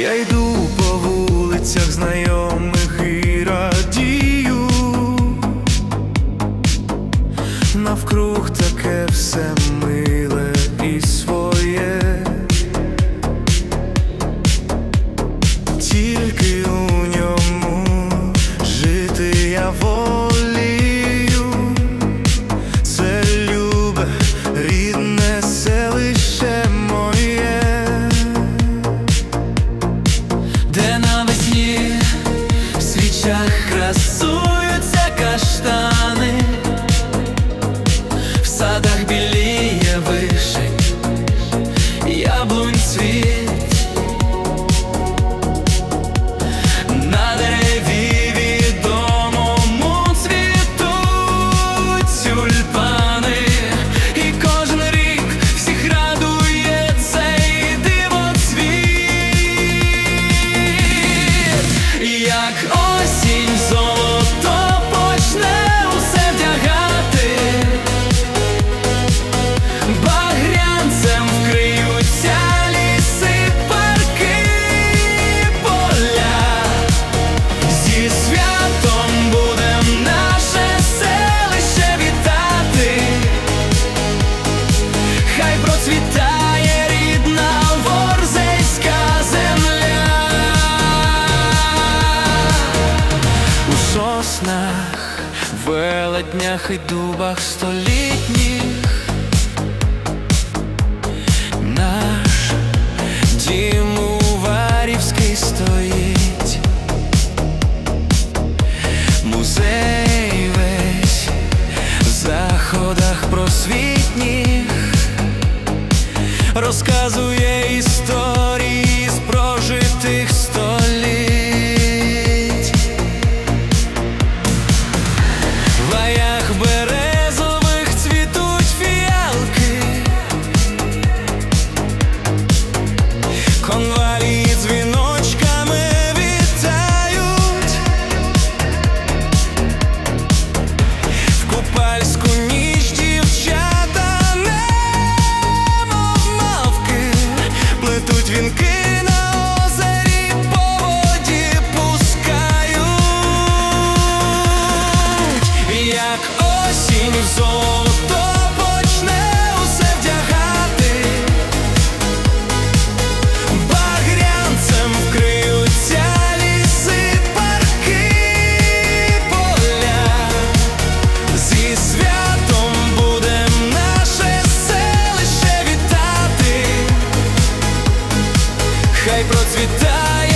Я йду по вулицях знайомих і радію, навкруг таке все ми. світ. велетнях і дубах столітніх наш дім у Варівській стоїть, музей весь в заходах просвітніх розказує історію. Цвітуть на озері по воді пускають, як осінь в зону. хай процвітає.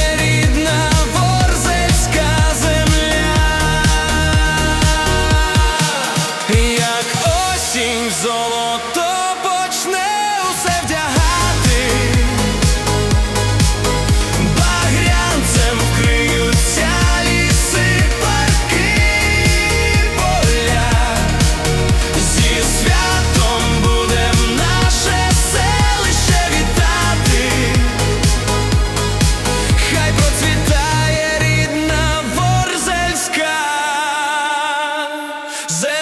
Z